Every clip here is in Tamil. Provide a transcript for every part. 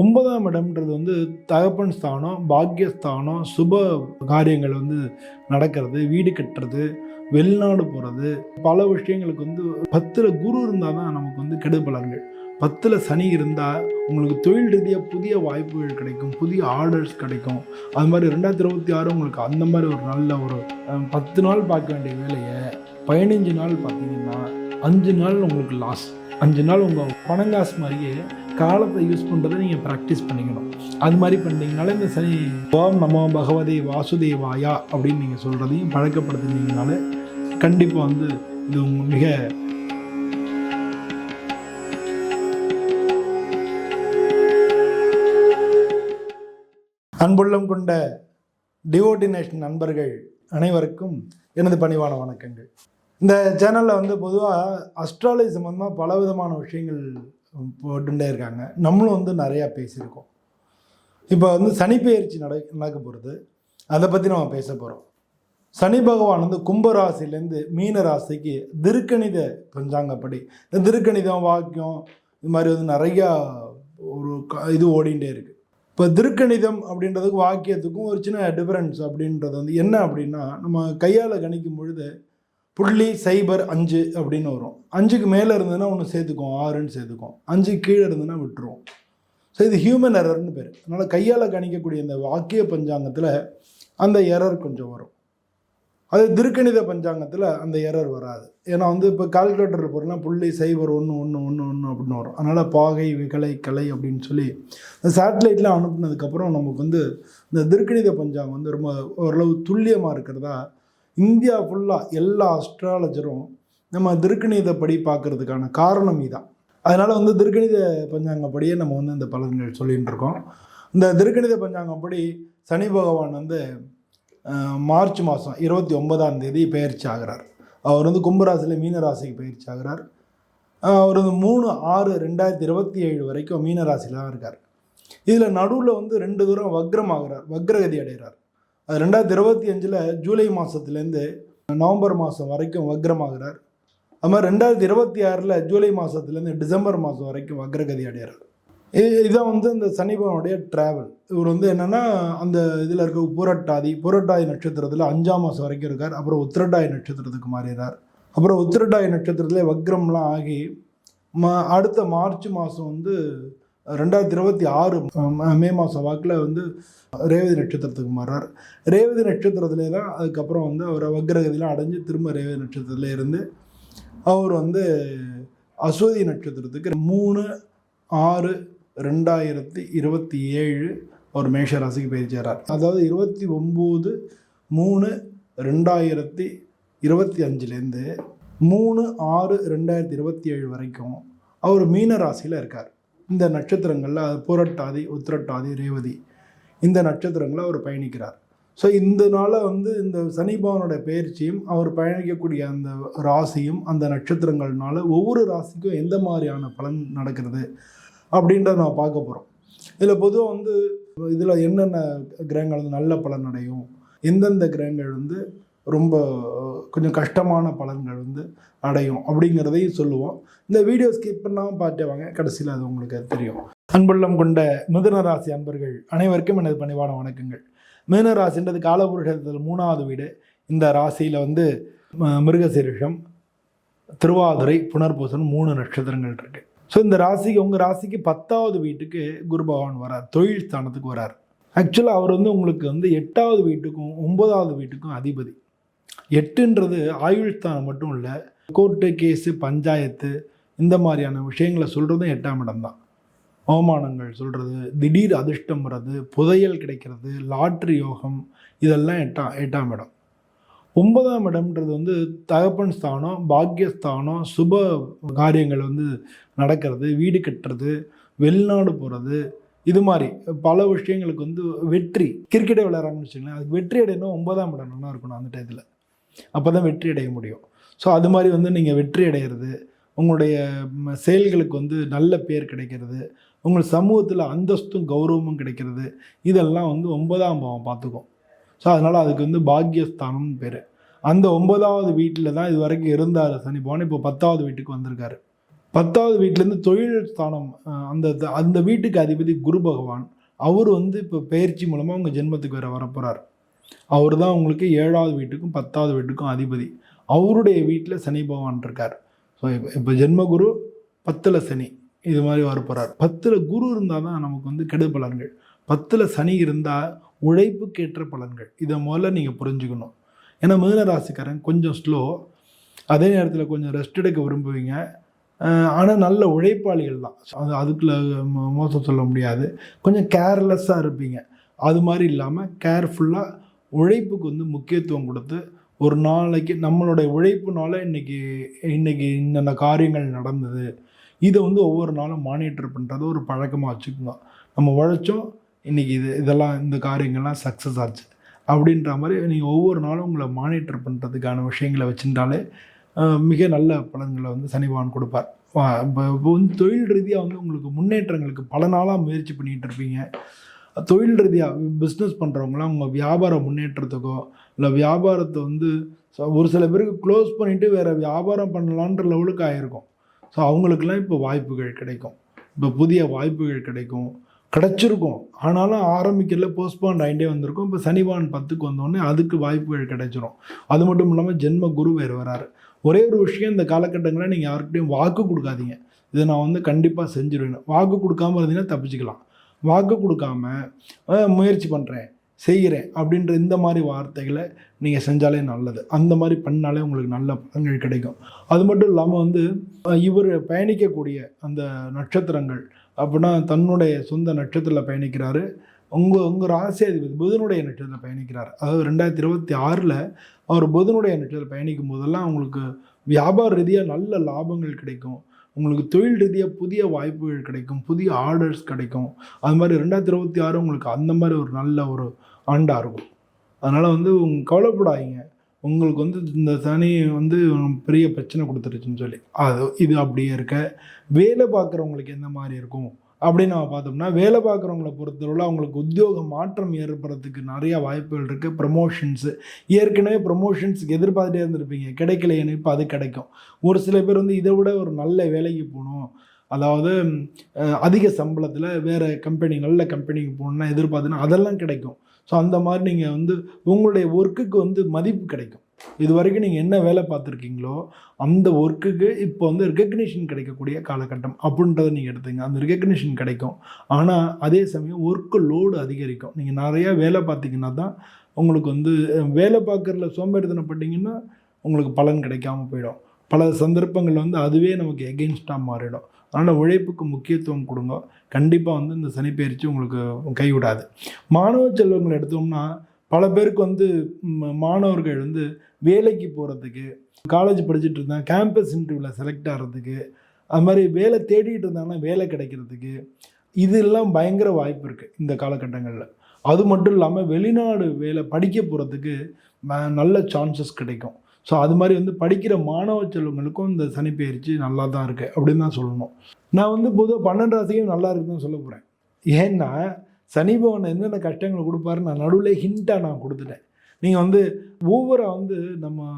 ஒன்பதாம் இடம்ன்றது வந்து தகப்பன் ஸ்தானம் பாக்கியஸ்தானம் சுப காரியங்கள் வந்து நடக்கிறது வீடு கட்டுறது வெளிநாடு போகிறது பல விஷயங்களுக்கு வந்து பத்தில் குரு இருந்தால் தான் நமக்கு வந்து கெடு பலன்கள். பத்தில் சனி இருந்தால் உங்களுக்கு தொழில் ரீதியாக புதிய வாய்ப்புகள் கிடைக்கும் புதிய ஆர்டர்ஸ் கிடைக்கும். அது மாதிரி ரெண்டாயிரத்தி இருபத்தி ஆறு உங்களுக்கு அந்த மாதிரி ஒரு நல்ல ஒரு பத்து நாள் பார்க்க வேண்டிய வேலையை பதினஞ்சு நாள் பார்த்தீங்கன்னா அஞ்சு நாள் உங்களுக்கு லாஸ் அஞ்சு நாள் உங்கள் பணங்காசு மாதிரியே காலத்தை யூஸ் பண்ணுறதை நீங்கள் ப்ராக்டிஸ் பண்ணிக்கணும். அது மாதிரி பண்ணிங்கனாலே இந்த சனி ஓம் நமோ பகவதே வாசுதேவாயா அப்படின்னு நீங்கள் சொல்கிறதையும் பழக்கப்படுத்தினீங்கனாலே கண்டிப்பாக வந்து இது உங்கள் மிக அன்புள்ளம் கொண்ட டிவோட்டினேஷன் நண்பர்கள் அனைவருக்கும் எனது பணிவான வணக்கங்கள். இந்த சேனலில் வந்து பொதுவாக அஸ்ட்ராலஜி சம்மந்தமாக பல விதமான விஷயங்கள் போட்டுட்டே இருக்காங்க. நம்மளும் வந்து நிறையா பேசியிருக்கோம். இப்போ வந்து சனிப்பெயர்ச்சி நட நடக்க போகிறது அதை பற்றி நம்ம பேச போகிறோம் சனி பகவான் வந்து கும்பராசிலேருந்து மீன ராசிக்கு திருக்கணித பஞ்சாங்கப்படி இந்த திருக்கணிதம் வாக்கியம் இது மாதிரி வந்து நிறையா ஒரு க- இது ஓடிண்டே இருக்குது இப்போ திருக்கணிதம் அப்படின்றதுக்கு வாக்கியத்துக்கும் ஒரு சின்ன டிஃபரன்ஸ் அப்படின்றது வந்து என்ன அப்படின்னா நம்ம கையால் கணிக்கும் பொழுது புள்ளி சைபர் அஞ்சு அப்படின்னு வரும். அஞ்சுக்கு மேலே இருந்ததுன்னா ஒன்று சேர்த்துக்கும் ஆறுன்னு சேர்த்துக்கும் அஞ்சு கீழே இருந்ததுன்னா விட்டுருவோம் ஸோ இது ஹியூமன் எரர்னு பேர். அதனால் கையால் கணிக்கக்கூடிய இந்த வாக்கிய பஞ்சாங்கத்தில் அந்த எரர் கொஞ்சம் வரும். அது திருக்கணித பஞ்சாங்கத்தில் அந்த எரர் வராது. ஏன்னா வந்து இப்போ கால்குலேட்டர் பொருள்னா புள்ளி சைபர் ஒன்று ஒன்று ஒன்று ஒன்று அப்படின்னு வரும். அதனால் பாகை விகலை கலை அப்படின்னு சொல்லி இந்த சேட்டலைட்லாம் அனுப்புனதுக்கப்புறம் நமக்கு வந்து இந்த திருக்கணித பஞ்சாங்கம் வந்து ரொம்ப ஓரளவு துல்லியமாக இருக்கிறதா இந்தியா ஃபுல்லாக எல்லா அஸ்ட்ராலஜரும் நம்ம திருக்கணிதப்படி பார்க்கறதுக்கான காரணம் இதான். அதனால் வந்து திருக்கணித பஞ்சாங்கப்படியே நம்ம வந்து இந்த பலன்கள் சொல்லிகிட்டு இருக்கோம். இந்த திருக்கணித பஞ்சாங்கப்படி சனி பகவான் வந்து மார்ச் மாதம் இருபத்தி ஒன்பதாம் தேதி பெயர்ச்சி ஆகிறார். அவர் வந்து கும்பராசியில் மீன ராசிக்கு பயிற்சி ஆகிறார். அவர் வந்து மூணு ஆறு ரெண்டாயிரத்தி இருபத்தி ஏழு வரைக்கும் மீன ராசியில் தான் இருக்கார். இதில் நடுவில் வந்து ரெண்டு தூரம் வக்ரம் ஆகிறார் வக்ரகதி அடைகிறார். அது ரெண்டாயிரத்தி இருபத்தி அஞ்சில் ஜூலை மாதத்துலேருந்து நவம்பர் மாதம் வரைக்கும் வக்ரமாகிறார். அது மாதிரி ரெண்டாயிரத்தி இருபத்தி ஆறில் ஜூலை மாதத்துலேருந்து டிசம்பர் மாதம் வரைக்கும் வக்ரகதி அடைகிறார் இது இதான் வந்து இந்த சனிபவனுடைய ட்ராவல் இவர் வந்து என்னென்னா அந்த இதில் இருக்க புரட்டாதி புரட்டாதி நட்சத்திரத்தில் அஞ்சாம் மாதம் வரைக்கும் இருக்கார். அப்புறம் உத்திரட்டாதி நட்சத்திரத்துக்கு மாறிடுறார் அப்புறம் உத்திரட்டாதி நட்சத்திரத்தில் வக்ரம்லாம் ஆகி ம அடுத்த மார்ச் மாதம் வந்து ரெண்டாயிரத்தி இருபத்தி ஆறு மே மாதம் வாக்கில் வந்து ரேவதி நட்சத்திரத்துக்கு மாறார் ரேவதி நட்சத்திரத்திலே தான் அதுக்கப்புறம் வந்து அவர் வக்ரகதிலாம் அடைஞ்சு திரும்ப ரேவதி நட்சத்திரத்தில் இருந்து அவர் வந்து அஸ்வதி நட்சத்திரத்துக்கு மூணு ஆறு ரெண்டாயிரத்தி இருபத்தி ஏழு அவர் மேஷ ராசிக்கு பயிற்சியார் அதாவது இருபத்தி ஒம்பது மூணு ரெண்டாயிரத்தி இருபத்தி அஞ்சுலேருந்து மூணு ஆறு ரெண்டாயிரத்தி இருபத்தி ஏழு வரைக்கும் அவர் மீன ராசியில் இருக்கார். இந்த நட்சத்திரங்களில் அது புரட்டாதி உத்திரட்டாதி ரேவதி. இந்த நட்சத்திரங்களில் அவர் பயணிக்கிறார். ஸோ இந்த நாள வந்து இந்த சனிபவனோட பயிற்சியும் அவர் பயணிக்கக்கூடிய அந்த ராசியும் அந்த நட்சத்திரங்கள்னால ஒவ்வொரு ராசிக்கும் எந்த மாதிரியான பலன் நடக்கிறது அப்படின்றத நான் பார்க்க போகிறோம் இதில் பொதுவாக வந்து இதில் என்னென்ன கிரகங்கள் வந்து நல்ல பலன் அடையும் எந்தெந்த கிரகங்கள் வந்து ரொம்ப கொஞ்சம் கஷ்டமான பலன்கள் வந்து அடையும் அப்படிங்கிறதையும் சொல்லுவோம். இந்த வீடியோ ஸ்கிப் பண்ணாமல் பார்த்துவாங்க கடைசியில் அது உங்களுக்கு தெரியும். அன்புள்ளம் கொண்ட மிதுன ராசி அன்பர்கள் அனைவருக்கும் எனது பணிவான வணக்கங்கள். மிதுன ராசின்றது காலபுருஷத்தில் மூணாவது வீடு. இந்த ராசியில் வந்து மிருகசீரிஷம் திருவாதிரை புனர்பூசன் மூணு நட்சத்திரங்கள் இருக்கு. ஸோ இந்த ராசிக்கு உங்கள் ராசிக்கு பத்தாவது வீட்டுக்கு குரு பகவான் வரார். தொழில் ஸ்தானத்துக்கு வரார். ஆக்சுவலாக அவர் வந்து உங்களுக்கு வந்து எட்டாவது வீட்டுக்கும் ஒன்பதாவது வீட்டுக்கும் அதிபதி. எட்டுன்றது ஆயுள் ஸ்தானம் மட்டும் இல்லை கோர்ட்டு கேஸு பஞ்சாயத்து இந்த மாதிரியான விஷயங்களை சொல்கிறதும் எட்டாம் இடம் தான். அவமானங்கள் சொல்கிறது திடீர் அதிர்ஷ்டம் வர்றது புதையல் கிடைக்கிறது லாட்ரி யோகம் இதெல்லாம் எட்டாம் எட்டாம் இடம். ஒன்பதாம் இடம்ன்றது வந்து தகப்பன் ஸ்தானம் பாக்கியஸ்தானம் சுப காரியங்கள் வந்து நடக்கிறது வீடு கட்டுறது வெளிநாடு போகிறது இது மாதிரி பல விஷயங்களுக்கு வந்து வெற்றி கிரிக்கெட்டை விளையாடுறாங்கன்னு வச்சுங்களேன் அதுக்கு வெற்றி அடையணும் ஒன்பதாம் இடம் நல்லா இருக்கணும் அந்த டயத்தில். அப்போ தான் வெற்றி அடைய முடியும். ஸோ அது மாதிரி வந்து நீங்கள் வெற்றி அடையிறது உங்களுடைய செயல்களுக்கு வந்து நல்ல பேர் கிடைக்கிறது உங்கள் சமூகத்தில் அந்தஸ்தும் கௌரவமும் கிடைக்கிறது இதெல்லாம் வந்து ஒன்பதாம் பாவம் பார்த்துக்கும். ஸோ அதனால் அதுக்கு வந்து பாக்கியஸ்தானம்னு பேர். அந்த ஒன்பதாவது வீட்டில் தான் இது வரைக்கும் இருந்தார் சனி பகவான். இப்போ பத்தாவது வீட்டுக்கு வந்திருக்காரு. பத்தாவது வீட்டிலேருந்து தொழில் ஸ்தானம் அந்த அந்த வீட்டுக்கு அதிபதி குரு பகவான். அவர் வந்து இப்போ பயிற்சி மூலமாக உங்கள் ஜென்மத்துக்கு வேறு வரப்போகிறார் அவர் தான் உங்களுக்கு ஏழாவது வீட்டுக்கும் பத்தாவது வீட்டுக்கும் அதிபதி. அவருடைய வீட்டில் சனி பகவான் இருக்கார். ஸோ இப்போ இப்போ ஜென்மகுரு பத்தில் சனி இது மாதிரி வரப்போகிறார் பத்தில் குரு இருந்தால் தான் நமக்கு வந்து கெடு பலன்கள். பத்தில் சனி இருந்தால் உழைப்புக்கேற்ற பலன்கள். இதை முதல்ல நீங்கள் புரிஞ்சுக்கணும். ஏன்னா மிதுன ராசிக்காரன் கொஞ்சம் ஸ்லோ அதே நேரத்தில் கொஞ்சம் ரெஸ்ட் எடுக்க விரும்புவீங்க. ஆனால் நல்ல உழைப்பாளிகள் தான். அது அதுக்குள்ள மோ- மோசம் சொல்ல முடியாது. கொஞ்சம் கேர்லெஸ்ஸாக இருப்பீங்க. அது மாதிரி இல்லாமல் கேர்ஃபுல்லாக உழைப்புக்கு வந்து முக்கியத்துவம் கொடுத்து ஒரு நாளைக்கு நம்மளுடைய உழைப்புனால இன்னைக்கு இன்னைக்கு இந்தந்த காரியங்கள் நடந்தது. இதை வந்து ஒவ்வொரு நாளும் மானிட்டர் பண்ணுறது ஒரு பழக்கமாக வச்சுக்கோங்க நம்ம உழைச்சோம் இன்னைக்கு இது இதெல்லாம் இந்த காரியங்கள்லாம் சக்ஸஸ் ஆச்சு. அப்படின்ற மாதிரி நீங்கள் ஒவ்வொரு நாளும் உங்களை மானிட்டர் பண்ணுறதுக்கான விஷயங்களை வச்சுட்டாலே மிக நல்ல பலன்களை வந்து சனி கொடுப்பார். இப்போ இப்போ வந்து தொழில் ரீதியாக வந்து உங்களுக்கு முன்னேற்றங்களுக்கு பல நாளாக முயற்சி பண்ணிகிட்டு இருப்பீங்க. தொழில் ரீதியாக பிஸ்னஸ் பண்ணுறவங்களாம் அவங்க வியாபார முன்னேற்றத்துக்கோ இல்லை வியாபாரத்தை வந்து ஒரு சில பேருக்கு க்ளோஸ் பண்ணிவிட்டு வேறு வியாபாரம் பண்ணலான்ற லெவலுக்கு ஆகிருக்கும் ஸோ அவங்களுக்கெல்லாம் இப்போ வாய்ப்புகள் கிடைக்கும். இப்போ புதிய வாய்ப்புகள் கிடைக்கும். கிடைச்சிருக்கும். ஆனாலும் ஆரம்பிக்கல போஸ்ட்பாண்ட் ஆகிட்டே வந்திருக்கும். இப்போ சனிவான் பத்துக்கு வந்தோடனே அதுக்கு வாய்ப்புகள் கிடைச்சிரும். அது மட்டும் இல்லாமல் ஜென்ம குரு வேறு வராரு. ஒரே ஒரு விஷயம் இந்த காலகட்டங்களில் நீங்கள் யாருக்கிட்டையும் வாக்கு கொடுக்காதீங்க. இதை நான் வந்து கண்டிப்பாக செஞ்சிருவேன் வாக்கு கொடுக்காம இருந்தீங்கன்னா தப்பிச்சுக்கலாம். வாக்கு கொடுக்காம முயற்சி பண்ணுறேன் செய்கிறேன் அப்படின்ற இந்த மாதிரி வார்த்தைகளை நீங்கள் செஞ்சாலே நல்லது. அந்த மாதிரி பண்ணாலே உங்களுக்கு நல்ல பலன்கள் கிடைக்கும். அது மட்டும் இல்லாமல் வந்து இவர் பயணிக்கக்கூடிய அந்த நட்சத்திரங்கள் அப்படின்னா தன்னுடைய சொந்த நட்சத்திரத்தில் பயணிக்கிறாரு. உங்கள் உங்கள் ராசி அதிபதி புதனுடைய நட்சத்திரத்தில் பயணிக்கிறார். அதாவது ரெண்டாயிரத்தி இருபத்தி ஆறில் அவர் புதனுடைய நட்சத்திரத்தில் பயணிக்கும் போதெல்லாம் அவங்களுக்கு வியாபார ரீதியாக நல்ல லாபங்கள் கிடைக்கும். உங்களுக்கு தொழில் ரீதியாக புதிய வாய்ப்புகள் கிடைக்கும் புதிய ஆர்டர்ஸ் கிடைக்கும். அது மாதிரி ரெண்டாயிரத்தி இருபத்தி ஆறு உங்களுக்கு அந்த மாதிரி ஒரு நல்ல ஒரு ஆண்டாக இருக்கும். அதனால் வந்து உங்கள் கவலைப்படாதீங்க. உங்களுக்கு வந்து இந்த சனி வந்து பெரிய பிரச்சனை கொடுத்துருச்சுன்னு சொல்லி. அது இது அப்படியே இருக்க. வேலை பார்க்குறவங்களுக்கு எந்த மாதிரி இருக்கும்? அப்படின்னு நம்ம பார்த்தோம்னா வேலை பார்க்குறவங்கள பொறுத்தளவில் அவங்களுக்கு உத்தியோக மாற்றம் ஏற்படுறதுக்கு நிறைய வாய்ப்புகள் இருக்குது ப்ரமோஷன்ஸு ஏற்கனவே ப்ரமோஷன்ஸுக்கு எதிர்பார்த்துட்டே இருந்திருப்பீங்க. கிடைக்கலையேன்னு இப்போ அது கிடைக்கும். ஒரு சில பேர் வந்து இதை விட ஒரு நல்ல வேலைக்கு போகணும். அதாவது அதிக சம்பளத்தில் வேறு கம்பெனி நல்ல கம்பெனிக்கு போகணுன்னா எதிர்பார்த்துன்னா அதெல்லாம் கிடைக்கும். ஸோ அந்த மாதிரி நீங்கள் வந்து உங்களுடைய ஒர்க்குக்கு வந்து மதிப்பு கிடைக்கும். இது வரைக்கும் நீங்கள் என்ன வேலை பார்த்துருக்கீங்களோ அந்த ஒர்க்குக்கு இப்போ வந்து ரெகக்னிஷன் கிடைக்கக்கூடிய காலகட்டம் அப்படின்றத நீங்கள் எடுத்துங்க. அந்த ரெகக்னிஷன் கிடைக்கும். ஆனால் அதே சமயம் ஒர்க்கு லோடு அதிகரிக்கும். நீங்கள் நிறையா வேலை பார்த்தீங்கன்னா தான் உங்களுக்கு வந்து வேலை பார்க்குறதுல சோம்பேறித்தனப்பட்டீங்கன்னா உங்களுக்கு பலன் கிடைக்காம போயிடும். பல சந்தர்ப்பங்கள் வந்து அதுவே நமக்கு எகெயின்ஸ்டாக மாறிடும். அதனால் உழைப்புக்கு முக்கியத்துவம் கொடுங்க. கண்டிப்பாக வந்து இந்த சனிப்பெயர்ச்சி உங்களுக்கு கைவிடாது. மாணவ செல்வங்களை எடுத்தோம்னா பல பேருக்கு வந்து மாணவர்கள் வந்து வேலைக்கு போகிறதுக்கு காலேஜ் படிச்சுட்டு இருந்தாங்க கேம்பஸ் இன்டர்வியூவில் செலக்ட் ஆகிறதுக்கு அது மாதிரி வேலை தேடிட்டு இருந்தாங்கன்னா வேலை கிடைக்கிறதுக்கு இதெல்லாம் பயங்கர வாய்ப்பு இருக்குது இந்த காலகட்டங்களில். அது மட்டும் இல்லாமல் வெளிநாடு வேலை படிக்க போகிறதுக்கு நல்ல சான்சஸ் கிடைக்கும். ஸோ அது மாதிரி வந்து படிக்கிற மாணவ செல்வங்களுக்கும் இந்த சனிப்பெயர்ச்சி நல்லா தான் இருக்குது அப்படின்னு தான் சொல்லணும். நான் வந்து பொதுவாக பன்னெண்டு ராசிக்கும் நல்லா இருக்குதுன்னு சொல்ல போகிறேன் ஏன்னா சனி பகவான் என்னென்ன கஷ்டங்களை கொடுப்பாரு நான் நடுவில் ஹிண்ட்டாக நான் கொடுத்துட்டேன். நீங்கள் வந்து ஓவராக வந்து நம்ம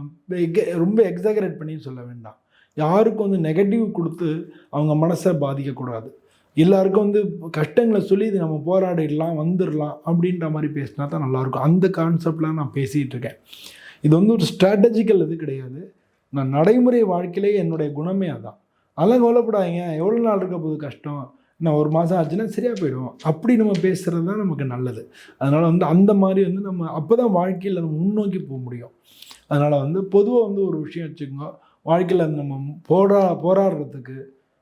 ரொம்ப எக்ஸாகரேட் பண்ணி சொல்ல வேண்டாம். யாருக்கும் வந்து நெகட்டிவ் கொடுத்து அவங்க மனசை பாதிக்கக்கூடாது. எல்லாருக்கும் வந்து கஷ்டங்களை சொல்லி இது நம்ம போராடிடலாம் வந்துடலாம் அப்படின்ற மாதிரி பேசினா தான் நல்லாயிருக்கும். அந்த கான்செப்டில் நான் பேசிகிட்டு இருக்கேன். இது வந்து ஒரு ஸ்ட்ராட்டஜிக்கல் இது கிடையாது. நான் நடைமுறை வாழ்க்கையிலே என்னுடைய குணமே அதான். அதெல்லாம் கவலைப்படாதீங்க எவ்வளோ நாள் இருக்க போகுது கஷ்டம்? இன்னும் ஒரு மாதம் ஆச்சுன்னா சரியாக போயிடும். அப்படி நம்ம பேசுகிறது தான் நமக்கு நல்லது. அதனால் வந்து அந்த மாதிரி வந்து நம்ம அப்போ தான் வாழ்க்கையில் நம்ம முன்னோக்கி போக முடியும். அதனால் வந்து பொதுவாக வந்து ஒரு விஷயம் வச்சுக்கோங்க. வாழ்க்கையில் நம்ம போரா போராடுறதுக்கு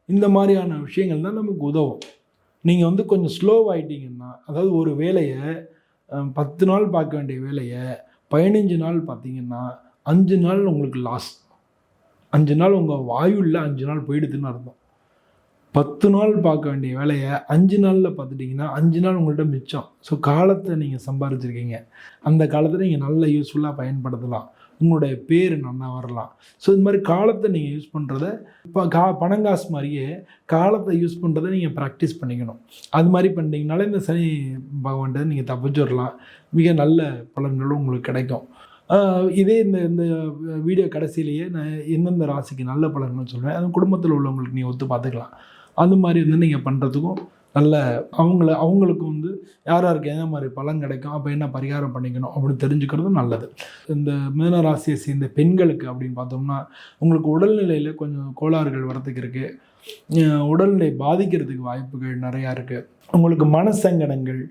இந்த மாதிரியான விஷயங்கள் தான் நமக்கு உதவும். நீங்கள் வந்து கொஞ்சம் ஸ்லோவாயிட்டீங்கன்னா அதாவது ஒரு வேலையை பத்து நாள் பார்க்க வேண்டிய வேலையை பதினஞ்சு நாள் பார்த்தீங்கன்னா அஞ்சு நாள் உங்களுக்கு லாஸ் அஞ்சு நாள் உங்கள் வாயுவில் அஞ்சு நாள் போயிடுதுன்னு அர்த்தம். பத்து நாள் பார்க்க வேண்டிய வேலையை அஞ்சு நாளில் பார்த்துட்டிங்கன்னா அஞ்சு நாள் உங்கள்கிட்ட மிச்சம். ஸோ காலத்தை நீங்கள் சம்பாரிச்சிருக்கீங்க. அந்த காலத்தில் நீங்கள் நல்ல யூஸ்ஃபுல்லாக பயன்படுத்தலாம். உங்களுடைய பேர் நல்லா வரலாம். ஸோ இது மாதிரி காலத்தை நீங்கள் யூஸ் பண்ணுறத இப்போ கா பணங்காசு மாதிரியே காலத்தை யூஸ் பண்ணுறதை நீங்கள் ப்ராக்டிஸ் பண்ணிக்கணும். அது மாதிரி பண்ணிட்டீங்கனாலே இந்த சனி பகவான்கிட்ட நீங்கள் தப்பிச்சுடலாம் மிக நல்ல பலன்களும் உங்களுக்கு கிடைக்கும். இதே இந்த இந்த வீடியோ கடைசியிலேயே நான் எந்தெந்த ராசிக்கு நல்ல பலன்கள்னு சொல்லுவேன் அது குடும்பத்தில் உள்ளவங்களுக்கு நீ ஒத்து பார்த்துக்கலாம். அது மாதிரி வந்து நீங்கள் பண்ணுறதுக்கும் நல்ல அவங்கள அவங்களுக்கு வந்து யார் யாருக்கு என்ன மாதிரி பலன் கிடைக்கும் அப்போ என்ன பரிகாரம் பண்ணிக்கணும் அப்படின்னு தெரிஞ்சுக்கிறதும் நல்லது. இந்த மீன ராசியை சேர்ந்த பெண்களுக்கு அப்படின்னு பார்த்தோம்னா உங்களுக்கு உடல்நிலையில் கொஞ்சம் கோளாறுகள் வரதுக்கு இருக்குது உடல்நிலை பாதிக்கிறதுக்கு வாய்ப்புகள் நிறையா இருக்குது உங்களுக்கு மன சங்கடங்கள்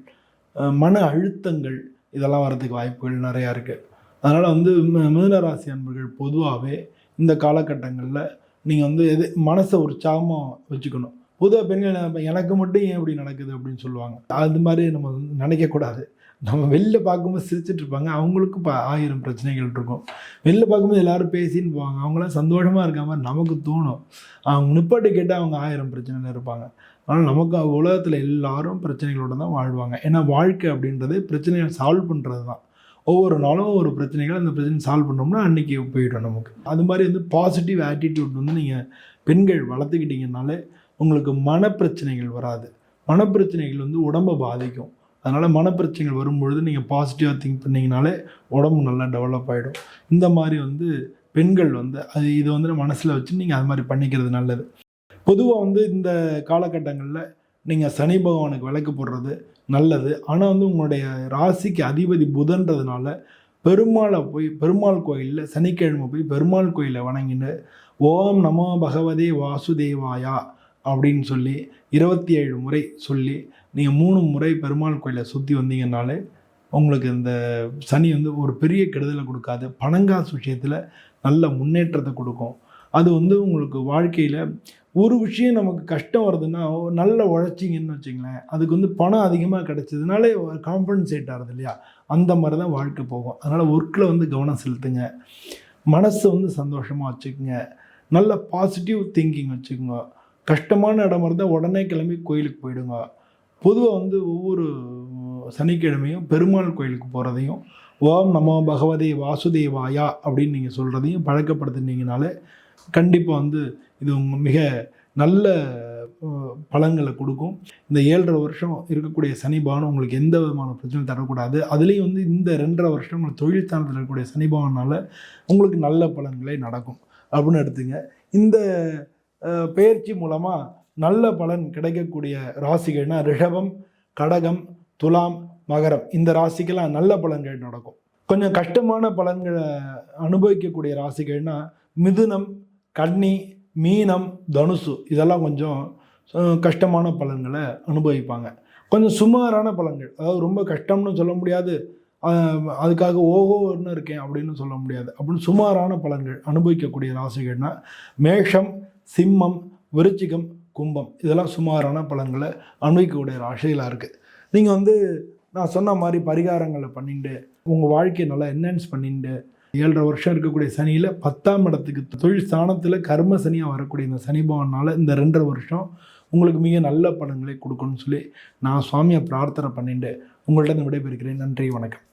மன அழுத்தங்கள் இதெல்லாம் வரதுக்கு வாய்ப்புகள் நிறையா இருக்குது அதனால் வந்து மீனராசி மிதுன அன்பர்கள் பொதுவாகவே இந்த காலகட்டங்களில் நீங்கள் வந்து எது மனசை உற்சாகமாக வச்சுக்கணும். பொதுவாக பெண்கள் எனக்கு மட்டும் ஏன் இப்படி நடக்குது அப்படின்னு சொல்லுவாங்க. அது மாதிரி நம்ம வந்து நினைக்கக்கூடாது நம்ம வெளில பார்க்கும்போது சிரிச்சிட்டு இருப்பாங்க. அவங்களுக்கும் இப்போ ஆயிரம் பிரச்சனைகள் இருக்கும். வெளில பார்க்கும்போது எல்லாரும் பேசின்னு போவாங்க. அவங்களாம் சந்தோஷமாக இருக்க மாதிரி நமக்கு தோணும். அவங்க நிப்பாட்டு கேட்டால் அவங்க ஆயிரம் பிரச்சனையில் இருப்பாங்க. ஆனால் நமக்கு உலகத்தில் எல்லாரும் பிரச்சனைகளோட தான் வாழ்வாங்க. ஏன்னா வாழ்க்கை அப்படின்றது பிரச்சனையை சால்வ் பண்ணுறது தான் ஒவ்வொரு நாளும் ஒரு பிரச்சனைகள் அந்த பிரச்சனை சால்வ் பண்ணோம்னா அன்றைக்கி போயிடும் நமக்கு. அது மாதிரி வந்து பாசிட்டிவ் ஆட்டிடியூட் வந்து நீங்கள் பெண்கள் வளர்த்துக்கிட்டீங்கனாலே உங்களுக்கு மனப்பிரச்சனைகள் வராது. மனப்பிரச்சனைகள் வந்து உடம்பை பாதிக்கும். அதனால் மனப்பிரச்சனைகள் வரும்பொழுது நீங்கள் பாசிட்டிவாக திங்க் பண்ணிங்கனாலே உடம்பு நல்லா டெவலப் ஆகிடும் இந்த மாதிரி வந்து பெண்கள் வந்து அது இதை வந்து மனசில் வச்சு நீங்கள் அது மாதிரி பண்ணிக்கிறது நல்லது. பொதுவாக வந்து இந்த காலகட்டங்களில் நீங்கள் சனி பகவானுக்கு விளக்கு போடுறது நல்லது. ஆனால் வந்து உங்களுடைய ராசிக்கு அதிபதி புதன்றதுனால பெருமாளை போய் பெருமாள் கோயிலில் சனிக்கிழமை போய் பெருமாள் கோயிலை வணங்கின்னு ஓம் நமோ பகவதே வாசுதேவாயா அப்படின்னு சொல்லி இருபத்தி ஏழு முறை சொல்லி நீங்கள் மூணு முறை பெருமாள் கோயிலை சுற்றி வந்தீங்கன்னாலே உங்களுக்கு இந்த சனி வந்து ஒரு பெரிய கெடுதலை கொடுக்காது. பணங்காசு விஷயத்தில் நல்ல முன்னேற்றத்தை கொடுக்கும். அது வந்து உங்களுக்கு வாழ்க்கையில் ஒரு விஷயம் நமக்கு கஷ்டம் வருதுன்னா நல்ல உழைச்சிங்கன்னு வச்சுங்களேன் அதுக்கு வந்து பணம் அதிகமாக கிடைச்சதுனாலே காம்பன்சேட் ஆகுது இல்லையா? அந்த மாதிரி தான் வாழ்க்கை போகும். அதனால் ஒர்க்கில் வந்து கவனம் செலுத்துங்க. மனசை வந்து சந்தோஷமாக வச்சுக்கோங்க. நல்ல பாசிட்டிவ் திங்கிங் வச்சுக்கோங்க. கஷ்டமான இடமா இருந்தால் உடனே கிளம்பி கோயிலுக்கு போயிடுங்க. பொதுவாக வந்து ஒவ்வொரு சனிக்கிழமையும் பெருமாள் கோயிலுக்கு போகிறதையும் ஓம் நமோ பகவதே வாசுதேவாயா அப்படின்னு நீங்கள் சொல்கிறதையும் பழக்கப்படுத்தினீங்கனாலே கண்டிப்பாக வந்து இது உங்கள் மிக நல்ல பலன்களை கொடுக்கும். இந்த ஏழரை வருஷம் இருக்கக்கூடிய சனி உங்களுக்கு எந்த விதமான பிரச்சனையும் தரக்கூடாது. அதுலேயும் வந்து இந்த ரெண்டரை வருஷம் உங்களுக்கு தொழில் ஸ்தானத்தில் இருக்கக்கூடிய சனி உங்களுக்கு நல்ல பலன்களே நடக்கும். அப்படின்னு எடுத்துங்க. இந்த பயிற்சி மூலமாக நல்ல பலன் கிடைக்கக்கூடிய ராசிகள்னா ரிஷபம் கடகம் துலாம் மகரம். இந்த ராசிக்கெல்லாம் நல்ல பலன்கள் நடக்கும். கொஞ்சம் கஷ்டமான பலன்களை அனுபவிக்கக்கூடிய ராசிகள்னா மிதுனம் கன்னி மீனம் தனுசு இதெல்லாம் கொஞ்சம் கஷ்டமான பலன்களை அனுபவிப்பாங்க. கொஞ்சம் சுமாரான பலன்கள். அதாவது ரொம்ப கஷ்டம்னு சொல்ல முடியாது. அதுக்காக ஓஹோன்னு இருக்கேன் அப்படின்னு சொல்ல முடியாது. அப்படின்னு சுமாரான பலன்கள் அனுபவிக்கக்கூடிய ராசிகள்னா மேஷம் சிம்மம் விருச்சிகம் கும்பம் இதெல்லாம் சுமாரான பலன்களை அனுபவிக்கக்கூடிய ராசிகளாக இருக்குது நீங்கள் வந்து நான் சொன்ன மாதிரி பரிகாரங்களை பண்ணிட்டு உங்கள் வாழ்க்கையை நல்லா என்ஹான்ஸ் பண்ணிட்டு ஏழரை வருஷம் இருக்கக்கூடிய சனியில் பத்தாம் இடத்துக்கு தொழில் ஸ்தானத்தில் கர்ம சனியாக வரக்கூடிய இந்த சனி பவனால் இந்த ரெண்டரை வருஷம் உங்களுக்கு மிக நல்ல பலன்களை கொடுக்கணும்னு சொல்லி நான் சுவாமியை பிரார்த்தனை பண்ணிட்டு உங்கள்கிட்ட இருந்து விடைபெறுகிறேன். நன்றி வணக்கம்.